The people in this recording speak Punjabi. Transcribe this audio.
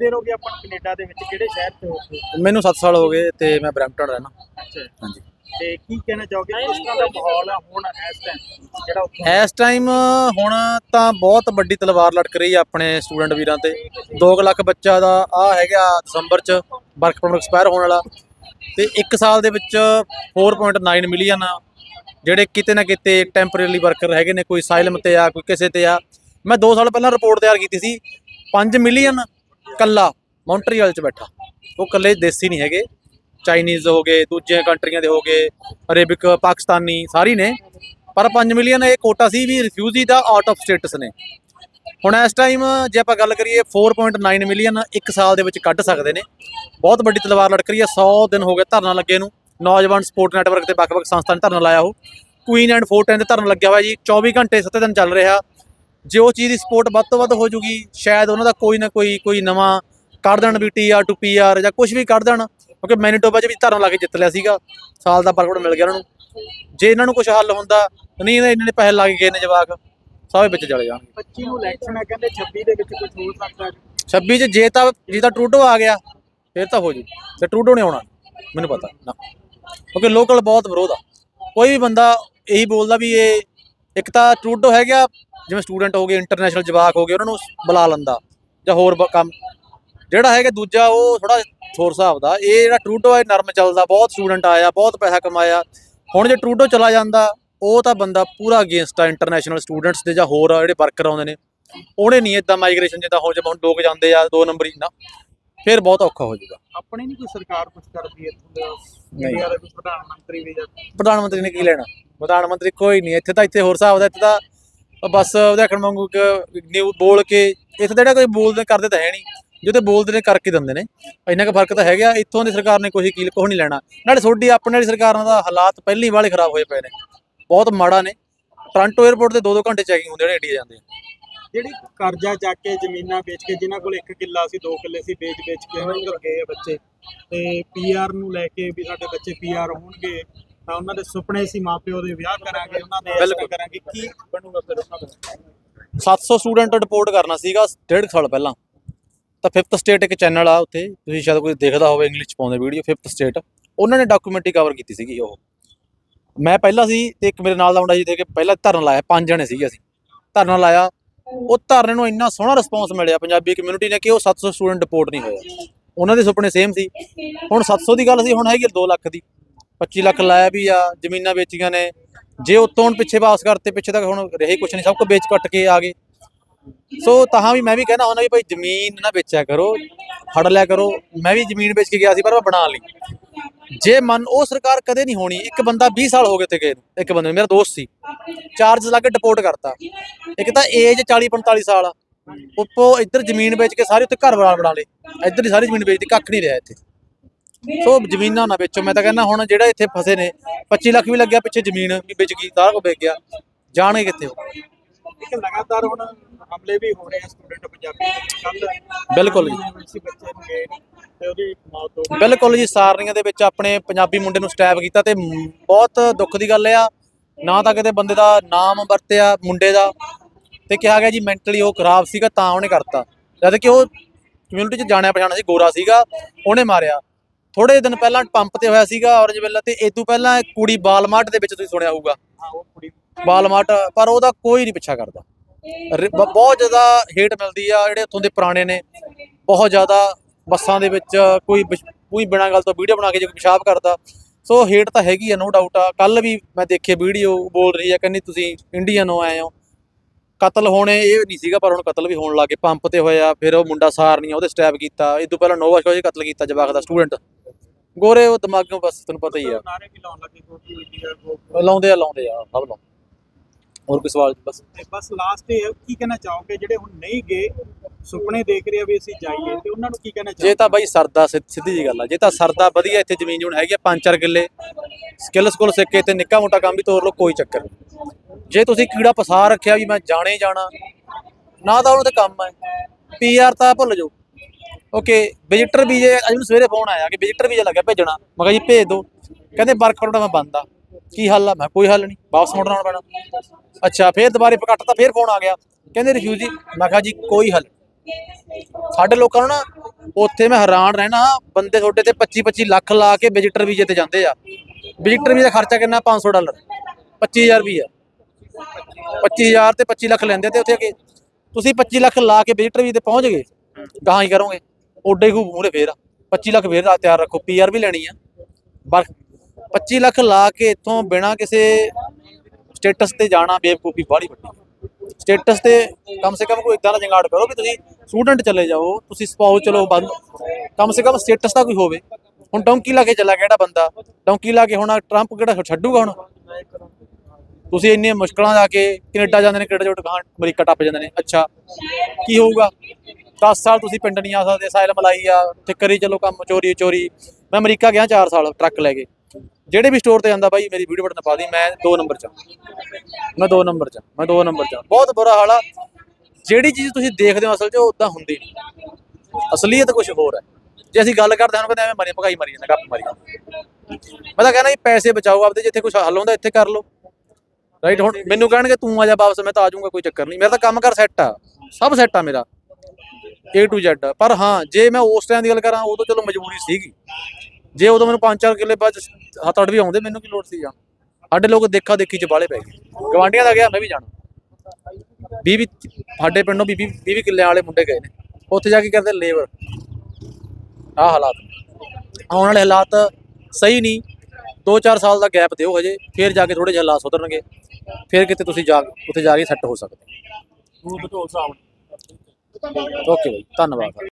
ਦੇਰ ਹੋ ਗਈ ਆਪਾਂ ਨੂੰ ਕੈਨੇਡਾ ਦੇ ਵਿੱਚ? ਕਿਹੜੇ ਸ਼ਹਿਰ ਤੇ ਹੋ ਗਏ ਮੈਨੂੰ 7 ਸਾਲ ਹੋ ਗਏ ਤੇ ਮੈਂ ਬਰੈਂਪਟਨ ਰਹਿਣਾ। ਹਾਂਜੀ। ਤੇ ਕੀ ਕਹਿਣਾ ਚਾਹੋਗੇ? ਕਿਸ ਤਰ੍ਹਾਂ ਦਾ ਮਾਹੌਲ ਹੈ ਹੁਣ ਇਸ ਟਾਈਮ ਜਿਹੜਾ ਉੱਥੋਂ ਇਸ ਟਾਈਮ ਹੁਣ ਤਾਂ ਬਹੁਤ ਵੱਡੀ ਤਲਵਾਰ ਲਟਕ ਰਹੀ ਹੈ ਆਪਣੇ ਸਟੂਡੈਂਟ ਵੀਰਾਂ ਤੇ। 2 ਲੱਖ ਬੱਚਾ ਦਾ ਆ ਹੈਗਾ ਦਸੰਬਰ ਚ ਵਰਕ ਪਰਮਿਟ ਐਕਸਪਾਇਰ ਹੋਣ ਵਾਲਾ। ਤੇ 1 ਸਾਲ ਦੇ ਵਿੱਚ 4.9 ਮਿਲੀਅਨ ਜਿਹੜੇ ਕਿਤੇ ਨਾ ਕਿਤੇ ਟੈਂਪਰੇਰੀ ਵਰਕਰ ਹੈਗੇ ਨੇ ਕੋਈ ਸਾਇਲਮ ਤੇ ਆ ਕੋਈ ਕਿਸੇ ਤੇ ਆ। ਮੈਂ 2 ਸਾਲ ਪਹਿਲਾਂ ਰਿਪੋਰਟ ਤਿਆਰ ਕੀਤੀ ਸੀ। 5 ਮਿਲੀਅਨ ਕੱਲਾ ਮੌਂਟਰੀਅਲ ਚ ਬੈਠਾ। ਉਹ ਕੱਲੇ ਦੇਸੀ ਨਹੀਂ ਹੈਗੇ। ਚਾਈਨੀਜ਼ ਹੋ ਗਏ, ਦੂਜੀਆਂ ਕੰਟਰੀਆਂ ਦੇ ਹੋ ਗਏ, ਅਰੇਬਿਕ, ਪਾਕਿਸਤਾਨੀ ਸਾਰੀ ਨੇ। ਪਰ 5 ਮਿਲੀਅਨ ਇਹ ਕੋਟਾ ਸੀ ਵੀ ਰਿਫਿਊਜੀ ਦਾ ਆਊਟ ਆਫ ਸਟੇਟਸ ਨੇ। ਹੁਣ ਇਸ ਟਾਈਮ ਜੇ ਆਪਾਂ ਗੱਲ ਕਰੀਏ 4.9 ਮਿਲੀਅਨ ਇੱਕ ਸਾਲ ਦੇ ਵਿੱਚ ਕੱਢ ਸਕਦੇ ਨੇ। ਬਹੁਤ ਵੱਡੀ ਤਲਵਾਰ ਲਟਕ ਰਹੀ ਹੈ 100 ਦਿਨ ਹੋ ਗਏ ਧਰਨਾ ਲੱਗੇ ਨੂੰ। ਨੌਜਵਾਨ ਸਪੋਰਟ ਨੈਟਵਰਕ ਤੇ ਵੱਖ-ਵੱਖ ਸੰਸਥਾ ਨੇ ਧਰਨਾ ਲਾਇਆ ਹੋ ਕੁਈਨ ਐਂਡ ਫੋਰਟਨ ਤੇ ਧਰਨਾ ਲੱਗਿਆ ਹੋਇਆ ਜੀ 24 ਘੰਟੇ 7 ਦਿਨ ਚੱਲ ਰਿਹਾ। ਜੇ ਉਹ ਚੀਜ਼ ਦੀ ਸਪੋਰਟ ਵੱਧ ਤੋਂ ਵੱਧ ਹੋ ਜੂਗੀ ਸ਼ਾਇਦ ਉਹਨਾਂ ਦਾ ਕੋਈ ਨਾ ਕੋਈ ਕੋਈ ਨਵਾਂ ਕੱਢ ਦੇਣ ਵੀ ਟੀਆਰ ਟੂ ਪੀਆਰ ਜਾਂ ਕੁਝ ਵੀ ਕੱਢ ਦੇਣ ਕਿਉਂਕਿ ਮੈਨੀਟੋਬਾ 'ਚ ਵੀ ਧਰਨਾ ਲਾ ਕੇ ਜਿੱਤ ਲਿਆ ਸੀਗਾ। ਸਾਲ ਦਾ ਪਰਮਿਟ ਮਿਲ ਗਿਆ ਉਹਨਾਂ ਨੂੰ। ਜੇ ਇਹਨਾਂ ਨੂੰ ਕੁਝ ਹੱਲ ਹੁੰਦਾ ਨਹੀਂ ਇਹਨਾਂ ਨੇ ਪੈਸੇ ਲਾ ਕੇ ਗਏ ਨੇ ਜਵਾਕ ਸਾਰੇ ਵਿੱਚ ਚਲੇ ਜਾਣਗੇ। 25 ਨੂੰ ਇਲੈਕਸ਼ਨ ਹੈ ਕਹਿੰਦੇ 26 ਦੇ ਵਿੱਚ ਕੁਝ ਹੋ ਸਕਦਾ ਹੈ। 26 ਚ ਜੇ ਤਾਂ ਜੇ ਤਾਂ ਟਰੂਡੋ ਆ ਗਿਆ ਫਿਰ ਤਾਂ ਹੋ ਜੂ। ਤੇ ਟਰੂਡੋ ਨੇ ਆਉਣਾ ਮੈਨੂੰ ਪਤਾ ਨਾ। ਕਿਉਂਕਿ ਲੋਕਲ ਬਹੁਤ ਵਿਰੋਧ ਆ। ਕੋਈ ਵੀ ਬੰਦਾ ਇਹੀ ਬੋਲਦਾ ਵੀ ਇਹ ਇੱਕ ਤਾਂ ਟਰੂਡੋ ਹੈਗਾ ਜਿਵੇਂ ਸਟੂਡੈਂਟ ਹੋ ਗਏ ਇੰਟਰਨੈਸ਼ਨਲ ਜਵਾਕ ਹੋ ਗਏ ਉਹਨਾਂ ਨੂੰ ਬੁਲਾ ਲੈਂਦਾ ਜਾਂ ਹੋਰ ਕੰਮ। ਜਿਹੜਾ ਹੈਗਾ ਦੂਜਾ ਉਹ ਥੋੜਾ ਹੋਰ ਹਿਸਾਬ ਦਾ। ਇਹ ਜਿਹੜਾ ਟਰੂਡੋ ਹੈ ਨਰਮ ਚੱਲਦਾ ਬਹੁਤ ਸਟੂਡੈਂਟ ਆਇਆ ਬਹੁਤ ਪੈਸਾ ਕਮਾਇਆ। ਹੁਣ ਜੇ ਟਰੂਡੋ ਚਲਾ ਜਾਂਦਾ ਉਹ ਤਾਂ ਬੰਦਾ ਪੂਰਾ ਅਗੇਂਸਟ ਆ ਇੰਟਰਨੈਸ਼ਨਲ ਸਟੂਡੈਂਟਸ ਦੇ ਜਾਂ ਹੋਰ ਜਿਹੜੇ ਵਰਕਰ ਆਉਂਦੇ ਨੇ। ਉਹਨੇ ਨਹੀਂ ਇਦਾਂ ਮਾਈਗ੍ਰੇਸ਼ਨ ਜਿੱਦਾਂ ਹੋ ਹੁਣ ਲੋਕ ਜਾਂਦੇ ਆ ਦੋ ਨੰਬਰੀ ਨਾ। ਫਿਰ ਬਹੁਤ ਔਖਾ ਹੋ ਜਾਊਗਾ। ਆਪਣੇ ਨਹੀਂ ਕੋਈ ਸਰਕਾਰ ਕੁਝ ਕਰਦੀ ਇੱਥੋਂ ਦੇ। ਇੰਡੀਆ ਪ੍ਰਧਾਨ ਮੰਤਰੀ ਵੀ ਜਾਂ ਪ੍ਰਧਾਨ ਮੰਤਰੀ ਨੇ ਕੀ ਲੈਣਾ? ਪ੍ਰਧਾਨ ਮੰਤਰੀ ਕੋਈ ਨਹੀਂ, ਇੱਥੇ ਤਾਂ ਇੱਥੇ ਹੋਰ ਹਿਸਾਬ ਦਾ, ਇੱਥੇ ਤਾਂ ਬਸ ਉਹਦੇ ਵਾਂਗੂ ਨਿਊ ਬੋਲ ਕੇ, ਇੱਥੇ ਜਿਹੜਾ ਕੋਈ ਬੋਲਦੇ ਕਰਦੇ ਤਾਂ ਹੈ ਨਹੀਂ ਜਿਹਦੇ ਬੋਲਦੇ ਨੇ ਕਰਕੇ ਦਿੰਦੇ ਨੇ, ਇੰਨਾ ਕੁ ਫ਼ਰਕ ਤਾਂ ਹੈਗਾ, ਇੱਥੋਂ ਦੀ ਸਰਕਾਰ ਨੇ ਕੋਈ ਕੀਲ ਕੁਛ ਨਹੀਂ ਲੈਣਾ, ਨਾਲੇ ਤੁਹਾਡੀ ਆਪਣੇ ਵਾਲੀ ਸਰਕਾਰਾਂ ਦਾ ਹਾਲਾਤ ਪਹਿਲੀ ਵਾਲੇ ਖਰਾਬ ਹੋਏ ਪਏ ਨੇ, ਬਹੁਤ ਮਾੜਾ ਨੇ ਟੋਰਾਂਟੋ 에ਅਰਪੋਰਟ ਤੇ 2-2 ਘੰਟੇ ਚੈਕਿੰਗ ਹੁੰਦੇ ਨੇ ਇੰਡੀਆ ਜਾਂਦੇ ਆ। ਜਿਹੜੀ ਕਰਜ਼ਾ ਚੱਕ ਕੇ ਜ਼ਮੀਨਾਂ ਵੇਚ ਕੇ, ਜਿਨ੍ਹਾਂ ਕੋਲ ਇੱਕ ਕਿੱਲਾ ਸੀ, ਦੋ ਕਿੱਲੇ ਸੀ ਵੇਚ ਵੇਚ ਕੇ ਨਿਕਲ ਗਏ ਆ ਬੱਚੇ, ਤੇ ਪੀਆਰ ਨੂੰ ਲੈ ਕੇ ਵੀ ਸਾਡੇ ਬੱਚੇ ਪੀਆਰ ਹੋਣਗੇ ਤਾਂ ਉਹਨਾਂ ਦੇ ਸੁਪਨੇ ਸੀ ਮਾਪਿਓ ਦੇ ਵਿਆਹ ਕਰਾਂਗੇ ਉਹਨਾਂ ਦੇ ਬਿਲਕੁਲ। ਕਰਾਂਗੇ ਕੀ ਬਣੂਗਾ ਫਿਰ ਉਹਨਾਂ ਦਾ। 700 ਸਟੂਡੈਂਟ ਰਿਪੋਰਟ ਕਰਨਾ ਸੀਗਾ ਡੇਢ ਸਾਲ ਪਹਿਲਾਂ। ਤਾਂ 5th ਸਟੇਟ ਇੱਕ ਚੈਨਲ ਆ ਉੱਥੇ ਤੁਸੀਂ ਸ਼ਾਇਦ ਕੋਈ ਦੇਖਦਾ ਹੋਵੇ ਇੰਗਲਿਸ਼ ਚ ਪਾਉਂਦੇ ਵੀਡੀਓ 5th ਸਟੇਟ ਉਹਨਾਂ ਨੇ ਡਾਕੂਮੈਂਟਰੀ ਕਵਰ ਕੀਤੀ ਸੀਗੀ ਉਹ। ਮੈਂ ਪਹਿਲਾਂ ਸੀ ਤੇ ਇੱਕ ਮੇਰੇ ਨਾਲ ਦਾ ਮੁੰਡਾ ਸੀ ਤੇ ਕਿ ਪਹਿਲਾਂ ਧਰਨਾ ਲਾਇਆ ਪੰਜ ਜਣੇ ਸੀਗੇ ਅਸੀਂ। ਧਰਨਾ ਲਾਇਆ ਉਹ ਧਰਨੇ ਨੂੰ ਇੰਨਾ ਸੋਹਣਾ ਰਿਸਪੌਂਸ ਮਿਲਿਆ ਪੰਜਾਬੀ ਕਮਿਊਨਿਟੀ ਨੇ ਕਿ ਉਹ 700 ਸਟੂਡੈਂਟ ਰਿਪੋਰਟ ਨਹੀਂ ਹੋਇਆ। ਉਹਨਾਂ ਦੇ ਸੁਪਨੇ ਸੇਮ ਸੀ। ਹੁਣ 700 ਦੀ ਗੱਲ ਸੀ ਹੁਣ ਹੈਗੀ 2 ਲੱਖ ਦੀ। 25 ਲੱਖ ਲਾਇਆ ਵੀ ਆ ਜ਼ਮੀਨਾਂ ਵੇਚੀਆਂ ਨੇ। ਜੇ ਉਤੋਂ ਹੁਣ ਪਿੱਛੇ ਵਾਪਸ ਕਰਤੇ ਪਿੱਛੇ ਤੱਕ ਹੁਣ ਰਹੇ ਕੁਛ ਨਹੀਂ ਸਭ ਕੁਝ ਵੇਚ ਕੱਟ ਕੇ ਆ ਗਏ। ਸੋ ਤਾਂ ਵੀ ਮੈਂ ਵੀ ਕਹਿਣਾ ਹੁੰਦਾ ਵੀ ਭਾਈ ਜ਼ਮੀਨ ਨਾ ਵੇਚਿਆ ਕਰੋ ਫੜ ਲਿਆ ਕਰੋ। ਮੈਂ ਵੀ ਜ਼ਮੀਨ ਵੇਚ ਕੇ ਗਿਆ ਸੀ ਪਰ ਮੈਂ ਬਣਾ ਲਈ। ਜੇ ਮਨ ਉਹ ਸਰਕਾਰ ਕਦੇ ਨਹੀਂ ਹੋਣੀ ਇੱਕ ਬੰਦਾ 20 ਸਾਲ ਹੋ ਗਏ ਤੇ ਗਏ ਇੱਕ ਬੰਦੇ ਨੂੰ, ਮੇਰਾ ਦੋਸਤ ਸੀ। ਚਾਰਜ ਲਾ ਕੇ ਡਿਪੋਰਟ ਕਰਤਾ। ਇੱਕ ਤਾਂ ਏਜ 40 45 ਸਾਲ ਆ। ਉੱਪਰੋਂ ਇੱਧਰ ਜ਼ਮੀਨ ਵੇਚ ਕੇ ਸਾਰੇ ਉੱਤੇ ਘਰ ਬਣਾ ਬਣਾ ਲਏ। ਇੱਧਰ ਹੀ ਸਾਰੀ ਜ਼ਮੀਨ ਵੇਚਦੀ ਕੱਖ ਨਹੀਂ ਰਿਹਾ ਇੱਥੇ। ਸੋ ਜ਼ਮੀਨਾਂ ਨਾ ਵੇਚੋ ਮੈਂ ਤਾਂ ਕਹਿੰਦਾ ਹੁਣ ਜਿਹੜਾ ਇੱਥੇ ਫਸੇ ਨੇ 25 ਲੱਖ ਵੀ ਲੱਗਿਆ ਪਿੱਛੇ ਜ਼ਮੀਨ ਵੀ ਵਿਚ ਗਈ ਸਾਰਾ ਕੁਝ ਵਿਕ ਗਿਆ। ਜਾਣਗੇ ਕਿੱਥੇ ਉਹ? ਇੱਕ ਲਗਾਤਾਰ ਹੁਣ ਹਮਲੇ ਵੀ ਹੋ ਰਹੇ ਆ ਸਟੂਡੈਂਟ ਪੰਜਾਬੀ ਕੱਲ ਬਿਲਕੁਲ ਜੀ। ਯੂਨੀਵਰਸਿਟੀ ਬੱਚੇ ਨੂੰ ਗਏ ਤੇ ਉਹਦੀ ਮੌਤ ਹੋ ਗਈ। ਬਿਲਕੁਲ ਜੀ ਸਾਰਨੀਆਂ ਦੇ ਵਿੱਚ ਆਪਣੇ ਪੰਜਾਬੀ ਮੁੰਡੇ ਨੂੰ ਸਟੈਪ ਕੀਤਾ ਤੇ ਮ- ਬਹੁਤ ਦੁੱਖ ਦੀ ਗੱਲ ਆ ਨਾ ਤਾਂ ਕਿਤੇ ਬੰਦੇ ਦਾ ਨਾਮ ਵਰਤਿਆ ਮੁੰਡੇ ਦਾ ਤੇ ਕਿਹਾ ਗਿਆ ਜੀ ਮੈਂਟਲੀ ਉਹ ਖਰਾਬ ਸੀਗਾ ਤਾਂ ਉਹਨੇ ਕਰਤਾ। ਜਦ ਕਿ ਉਹ ਕਮਿਊਨਿਟੀ 'ਚ ਜਾਣਿਆ ਪਛਾਣਿਆ ਸੀ ਗੋਰਾ ਸੀਗਾ ਉਹਨੇ ਮਾਰਿਆ। ਥੋੜੇ ਦਿਨ ਪਹਿਲਾਂ ਪੰਪ ਤੇ ਹੋਇਆ ਸੀਗਾ ਔਰੰਜ ਵੇਲਾ ਤੇ ਇਹ ਤੋਂ ਪਹਿਲਾਂ ਇੱਕ ਕੁੜੀ ਬਾਲਮਾਰਟ ਦੇ ਵਿੱਚ ਤੁਸੀਂ ਸੁਣਿਆ ਹੋਊਗਾ। ਬਾਲਮਾਰਟ ਪਰ ਉਹਦਾ ਕੋਈ ਨਹੀਂ ਪਿੱਛਾ ਕਰਦਾ। ਰ- ਬ- ਬਹੁਤ ਜ਼ਿਆਦਾ ਹੇਟ ਮਿਲਦੀ ਆ ਜਿਹੜੇ ਉੱਥੋਂ ਦੇ ਪੁਰਾਣੇ ਨੇ। ਬਹੁਤ ਜ਼ਿਆਦਾ ਬੱਸਾਂ ਦੇ ਵਿੱਚ ਕੋਈ ਕੋਈ ਬਿਨਾਂ ਗੱਲ ਤੋਂ ਵੀਡੀਓ ਬਣਾ ਕੇ ਜੇ ਕੋਈ ਪਿਸ਼ਾਬ ਕਰਦਾ। ਸੋ ਹੇਟ ਤਾਂ ਹੈਗੀ ਆ ਨੋ ਡਾਊਟ ਆ। ਕੱਲ ਵੀ ਮੈਂ ਦੇਖੀ ਵੀਡੀਓ ਬੋਲ ਰਹੀ ਆ ਕਹਿੰਦੀ ਤੁਸੀਂ ਇੰਡੀਅਨ ਹੋ ਆਏ ਹੋ। ਕਤਲ ਹੋਣੇ ਇਹ ਨਹੀਂ ਸੀਗਾ ਪਰ ਹੁਣ ਕਤਲ ਵੀ ਹੋਣ ਲੱਗੇ ਪੰਪ ਤੇ ਹੋਇਆ ਫਿਰ ਉਹ ਮੁੰਡਾ ਸਾਰਨੀਆ ਉਹਦੇ ਸਟੈਪ ਕੀਤਾ। ਇਹ ਤੋਂ ਪਹਿਲਾਂ ਨੋਵਾ ਸ਼ੋਜ ਕਤਲ ਕੀਤਾ ਜਵਾਕ ਦਾ ਸਟੂਡੈਂਟ ਗੋਰੇ ਉਹ ਦਿਮਾਗੋਂ ਬਸ ਤੁਹਾਨੂੰ ਪਤਾ ਹੀ ਆ। ਨਾਰੇ ਵੀ ਲਾਉਣ ਲੱਗੇ ਕੋਈ ਇੰਡੀਆ ਕੋ ਲਾਉਂਦੇ ਆ ਲਾਉਂਦੇ ਆ ਸਭ ਲਾਉਂਦੇ। ਹੋਰ ਕੋਈ ਸਵਾਲ ਬਸ। ਬਸ ਲਾਸਟ ਇਹ ਕੀ ਕਹਿਣਾ ਚਾਹੋਗੇ? ਜਿਹੜੇ ਹੁਣ ਨਹੀਂ ਗਏ ਸੁਪਨੇ ਦੇਖ ਰਹੇ ਆ ਵੀ ਅਸੀਂ ਜਾਈਏ ਤੇ ਉਹਨਾਂ ਨੂੰ ਕੀ ਕਹਿਣਾ ਜੇ ਚਾਹੋਗੇ? ਤਾਂ ਬਾਈ ਸਰਦਾ ਸਿੱਧੀ ਜੀ ਗੱਲ ਆ। ਜੇ ਤਾਂ ਸਰਦਾ ਵਧੀਆ ਇੱਥੇ ਜ਼ਮੀਨ ਜੂਨ ਹੈਗੀ ਆ ਪੰਜ ਚਾਰ ਕਿੱਲੇ। ਸਕਿੱਲ ਸਕੂਲ ਸਿੱਖ ਕੇ ਤੇ ਨਿੱਕਾ ਮੋਟਾ ਕੰਮ ਵੀ ਤੋਰ ਲਓ ਕੋਈ ਚੱਕਰ ਜੇ ਤੁਸੀਂ ਕੀੜਾ ਫਸਾ ਰੱਖਿਆ ਵੀ ਮੈਂ ਜਾਣੇ ਜਾਣਾ ਨਾ ਤਾਂ ਉਹਨੂੰ ਤੇ ਕੰਮ ਹੈ ਪੀਆਰ ਤਾਂ ਭੁੱਲ ਜਾਓ। ਓਕੇ ਵਿਜ਼ਿਟਰ ਵੀਜ਼ੇ ਅੱਜ ਨੂੰ ਸਵੇਰੇ ਫੋਨ ਆਇਆ ਕਿ ਵਿਜ਼ਿਟਰ ਵੀਜ਼ਾ ਲੱਗਿਆ ਭੇਜਣਾ। ਮੈਂ ਕਿਹਾ ਜੀ ਭੇਜ ਦਿਓ। ਕਹਿੰਦੇ ਵਰਕ ਪਰਮਿਟ ਮੈਂ ਬੰਦ ਆ। ਕੀ ਹੱਲ ਆ? ਮੈਂ ਕੋਈ ਹੱਲ ਨਹੀਂ। ਵਾਪਸ ਮੁੜਨਾ ਆਉਣਾ ਪੈਣਾ। ਅੱਛਾ, ਫੇਰ ਦੁਬਾਰੇ ਕੱਟਤਾ ਫੇਰ ਫੋਨ ਆ ਗਿਆ। ਕਹਿੰਦੇ ਰਿਫਿਊਜੀ ਮੈਂ ਕਿਹਾ ਜੀ, ਕੋਈ ਹੱਲ ਨਹੀਂ। ਸਾਡੇ ਲੋਕਾਂ ਨੂੰ ਨਾ ਉੱਥੇ ਮੈਂ ਹੈਰਾਨ ਰਹਿਣਾ, ਬੰਦੇ ਤੁਹਾਡੇ ਤੇ 25 25 ਲੱਖ ਲਾ ਕੇ ਵਿਜ਼ਿਟਰ ਵੀਜ਼ੇ ਤੇ ਜਾਂਦੇ ਆ। ਵਿਜ਼ਿਟਰ ਵੀਜ਼ੇ ਦਾ ਖਰਚਾ ਕਿੰਨਾ? 500 ਡਾਲਰ। 25000 ਰੁਪਈਆ। 25000 ਤੇ 25 ਲੱਖ ਲੈਂਦੇ ਤੇ ਉੱਥੇ ਕਿ। ਤੁਸੀਂ 25 ਲੱਖ ਲਾ ਕੇ ਵਿਜ਼ਿਟਰ ਵੀਜ਼ੇ ਤੇ ਪਹੁੰਚ ਗਏ। ਗਾਹਾਂ ਹੀ ਕਰੋਗੇ। ਓਡੇ ਹੀ ਮੂਰੇ ਫੇਰ 25 ਲੱਖ ਫੇਰ ਤਿਆਰ ਰੱਖੋ ਪੀਆਰ ਵੀ ਲੈਣੀ ਆ। ਪਰ 25 ਲੱਖ ਲਾ ਕੇ ਇੱਥੋਂ ਬਿਨਾ ਕਿਸੇ ਸਟੇਟਸ ਤੇ ਜਾਣਾ, ਬੇਵਕੂਫੀ ਬਾਹਲੀ ਵੱਡੀ। ਸਟੇਟਸ ਤੇ ਕਮ ਸੇ ਕਮ ਕੋਈ ਇਦਾਂ ਦਾ ਜੰਗਾੜ ਕਰੋ ਵੀ ਤੁਸੀਂ ਸਟੂਡੈਂਟ ਚਲੇ ਜਾਓ, ਤੁਸੀਂ ਸਪਾਊਸ ਚਲੋ ਬੰਦ। ਕਮ ਸੇ ਕਮ ਸਟੇਟਸ ਦਾ ਕੋਈ ਹੋਵੇ। ਹੁਣ ਡੌਂਕੀ ਲਾ ਕੇ ਚੱਲਾ ਕਿਹੜਾ ਬੰਦਾ? ਡੌਂਕੀ ਲਾ ਕੇ ਹੁਣ ਟਰੰਪ ਕਿਹੜਾ ਛੱਡੂਗਾ ਹੁਣ? ਤੁਸੀਂ ਇੰਨੀਆਂ ਮੁਸ਼ਕਲਾਂ ਜਾ ਕੇ ਕੈਨੇਡਾ ਜਾਂਦੇ ਨੇ ਕੈਨੇਡਾ ਚੋਂ ਅਮਰੀਕਾ ਟੱਪ ਜਾਂਦੇ ਨੇ। ਅੱਛਾ, ਕੀ ਹੋਊਗਾ? 10 ਸਾਲ ਤੁਸੀਂ ਪਿੰਡ ਨਹੀਂ ਆ ਸਕਦੇ, ਸਾਇਲ ਮਲਾਈ ਆ ਤੇ ਕਰੀ ਚਲੋ ਕੰਮ, ਚੋਰੀ ਚੋਰੀ। ਮੈਂ ਅਮਰੀਕਾ ਗਿਆ 4 ਸਾਲ ਟਰੱਕ ਲੈ ਕੇ। ਜਿਹੜੇ ਵੀ ਸਟੋਰ ਤੇ ਜਾਂਦਾ ਬਾਈ, ਮੇਰੀ ਵੀਡੀਓ ਬਟਨ ਪਾ ਦੀ, ਮੈਂ 2 ਨੰਬਰ 'ਚ ਆ। ਮੈਂ 2 ਨੰਬਰ 'ਚ ਮੈਂ 2 ਨੰਬਰ 'ਚ ਆ। ਬਹੁਤ ਬੁਰਾ ਹਾਲ ਆ। ਜਿਹੜੀ ਚੀਜ਼ ਤੁਸੀਂ ਦੇਖਦੇ ਹੋ ਅਸਲ 'ਚ, ਉਹ ਉਦਾਂ ਹੁੰਦੀ ਨਹੀਂ। ਅਸਲੀਅਤ ਕੁਝ ਹੋਰ ਹੈ। ਜੇ ਅਸੀਂ ਗੱਲ ਕਰਦੇ ਹਾਂ ਕਹਿੰਦੇ ਐਵੇਂ ਮਰੀ, ਭਗਾਈ ਮਰੀ ਜਾਂਦਾ, ਗੱਪ ਮਾਰੀ ਜਾਂਦਾ। ਮੈਂ ਤਾਂ ਕਹਿੰਦਾ ਜੀ, ਪੈਸੇ ਬਚਾਓ ਆਪਦੇ, ਜਿੱਥੇ ਕੁਝ ਹੱਲ ਹੁੰਦਾ, ਇੱਥੇ ਕਰ ਲਓ। ਰਾਈਟ ਹੁਣ ਮੈਨੂੰ ਕਹਿਣਗੇ, ਤੂੰ ਆ ਜਾ ਵਾਪਸ, ਮੈਂ ਤਾਂ ਆ ਜਾਊਂਗਾ, ਕੋਈ ਚੱਕਰ ਨਹੀਂ। ਮੇਰਾ ਤਾਂ ਕੰਮ ਕਰ ਸੈੱਟ ਆ। ਸਭ ਸੈੱਟ ਆ ਮੇਰਾ। A to Z, ਪਰ ਹਾਂ, ਜੇ ਮੈਂ ਉਸ ਟਾਈਮ ਦੀ ਗੱਲ ਕਰਾਂ, ਉਦੋਂ ਚਲੋ ਮਜਬੂਰੀ ਸੀਗੀ। ਜੇ ਉਦੋਂ ਮੈਨੂੰ 5-4 ਕਿੱਲੇ ਬਾਅਦ ਹੱਥ ਅੱਡ ਵੀ ਆਉਂਦੇ, ਮੈਨੂੰ ਕੀ ਲੋੜ ਸੀ ਜਾਣ ਸਾਡੇ ਲੋਕ ਦੇਖਾ ਦੇਖੀ ਚ ਬਾਲੇ ਪੈ ਗਏ। ਗਵਾਂਡੀਆਂ ਦਾ ਗਿਆ, ਮੈਂ ਵੀ ਜਾਣਾ। 20 ਸਾਡੇ ਪਿੰਡੋਂ 20 20 ਕਿੱਲਿਆਂ ਵਾਲੇ ਮੁੰਡੇ ਗਏ ਨੇ। ਉੱਥੇ ਜਾ ਕੇ ਕਰਦੇ ਲੇਬਰ, ਆਹ ਹਾਲਾਤ ਆਉਣ ਵਾਲੇ ਹਾਲਾਤ ਸਹੀ ਨਹੀਂ। 2-4 ਸਾਲ ਦਾ ਗੈਪ ਦਿਓ ਹਜੇ, ਫਿਰ ਜਾ ਕੇ ਥੋੜੇ ਜਿਹੇ ਹਾਲਾਤ ਸੁਧਰਨਗੇ। ਫਿਰ ਕਿਤੇ ਤੁਸੀਂ ਜਾ, ਉੱਥੇ ਜਾ ਕੇ ਸੈੱਟ ਹੋ ਸਕਦੇ ਹੋ। 東京一般のバーガ